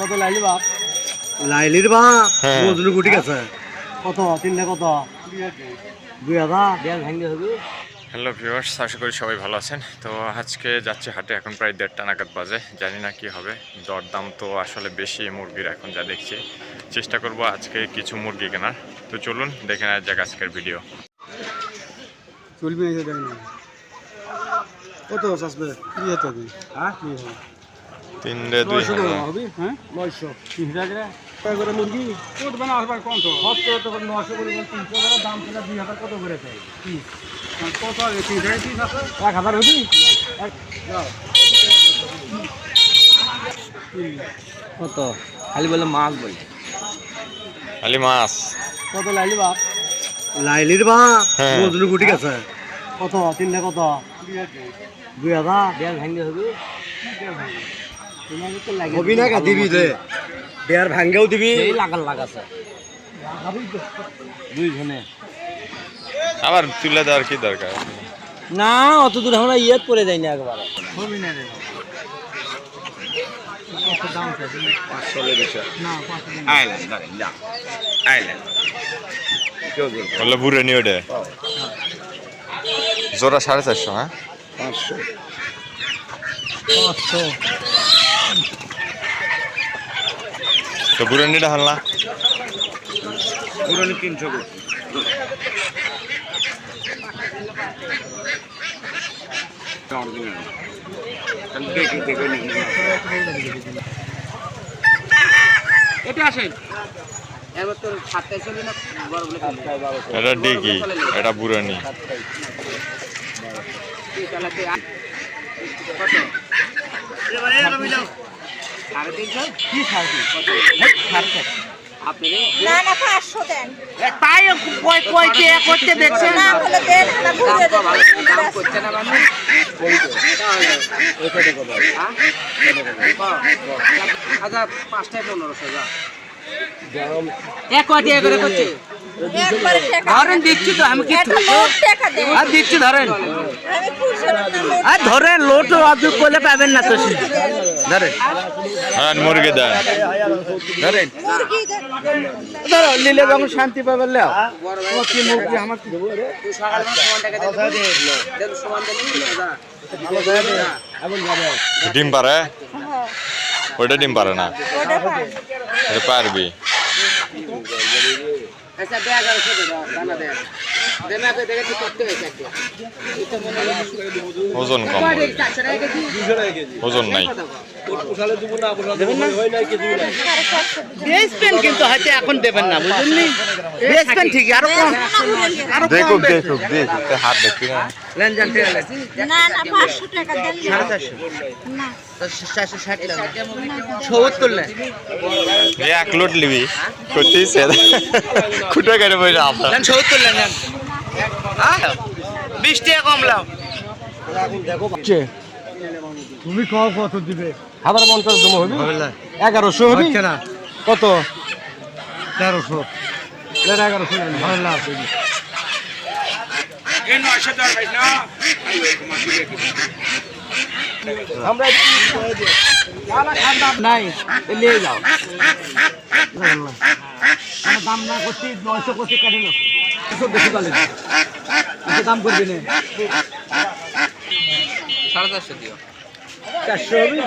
কত লাইলি বাপ লাইলির বা হ্যাঁ। মজনু গুটি গেছে কত? তিনটা কত? দুই হাজার দেড় হবে। হ্যালো ভিউয়ার্স আশা করি সবাই ভালো আছেন। তো আজকে যাচ্ছি হাটে এখন প্রায় দেড়টা নাগাদ বাজে। জানি না কি হবে। দরদাম তো আসলে বেশি মুরগির এখন যা দেখছি। চেষ্টা করব আজকে কিছু মুরগি কেনার। তো চলুন দেখে নেওয়া যাক আজকের ভিডিও চলবি কত আসবে হ্যাঁ? তিনটে দুই হাজার। হবে হ্যাঁ? নয়শো। তিন হাজার টাকা করে মুরগি? কত বানা আসবার কম তো সত্তর তো নশো করে তিনশো টাকা দাম ছিল দুই হাজার কত করে চাই কি কত আছে তিন হাজার তিন আছে? এক হাজার হবি? কত? খালি বলে মাছ বলে। আলি মাছ। কত লাইলি বাপ? লাইলির বা হ্যাঁ। মজনু গুটি গেছে। কত? তিনটা কত? দুই হাজার। দেড় ভাঙলে হবে। তো লাগে হবি না দিবি দে? দেয়ার ভাঙ্গেও দিবি। লাগাল লাগাছে দুইজনে। আবার তুলে দেওয়ার কি দরকার? না অত দূর আমরা ইয়েত পরে যাই না একবারে। হবি না রে। জোড়া সাড়ে চারশো হ্যাঁ? পাঁচশো। পাঁচশো। তো বুড়ে নিটা হল না পুরানি তিনশো এটা আসেন। এটা বুড়ানি হাজার পাঁচটায় পনেরোশো যা এক কয় করে করছে। ধরেন দিচ্ছি তো আমি কি আর দিচ্ছি ধরেন। আর লোট করলে পাবেন না তো ধরেন। হ্যাঁ মুরগি দেয় ধরেন। মুরগি দেন ধরো নিলে যখন শান্তি পাবে লেও। কি মুরগি আমার কি ডিম পারে? ওইটা ডিম পারে না। ওটা পান এটা পারবি ওজন কম মুরগি। ওজন নাই। সাড়ে চারশো বেসবেন কিন্তু হয়তো এখন দেবেন না বুঝলেন বেসবেন ঠিক আরও কম আরও দেখুক কম দেখুক দেখুক হাত দেখবি না না না পাঁচশো টাকা দেন সাড়ে চারশো। না। এক লোট লিবি করতেই খুঁটে কেটে বসে আপনার। সত্তর লেন লেন বিশ টাকা কম লাও। তুমি কত দিবে? হাজার পঞ্চাশ জমা হবি? এগারোশো হবি? হচ্ছে না। কত? তেরোশো। এগারোশো ভালো লাভ আমরা নাই নিয়ে যাও। দাম না করছি নয়শো করছি কেটে নো বেশি পালে দাম করবি না। সাড়ে চারশো দিও। চারশো হবে?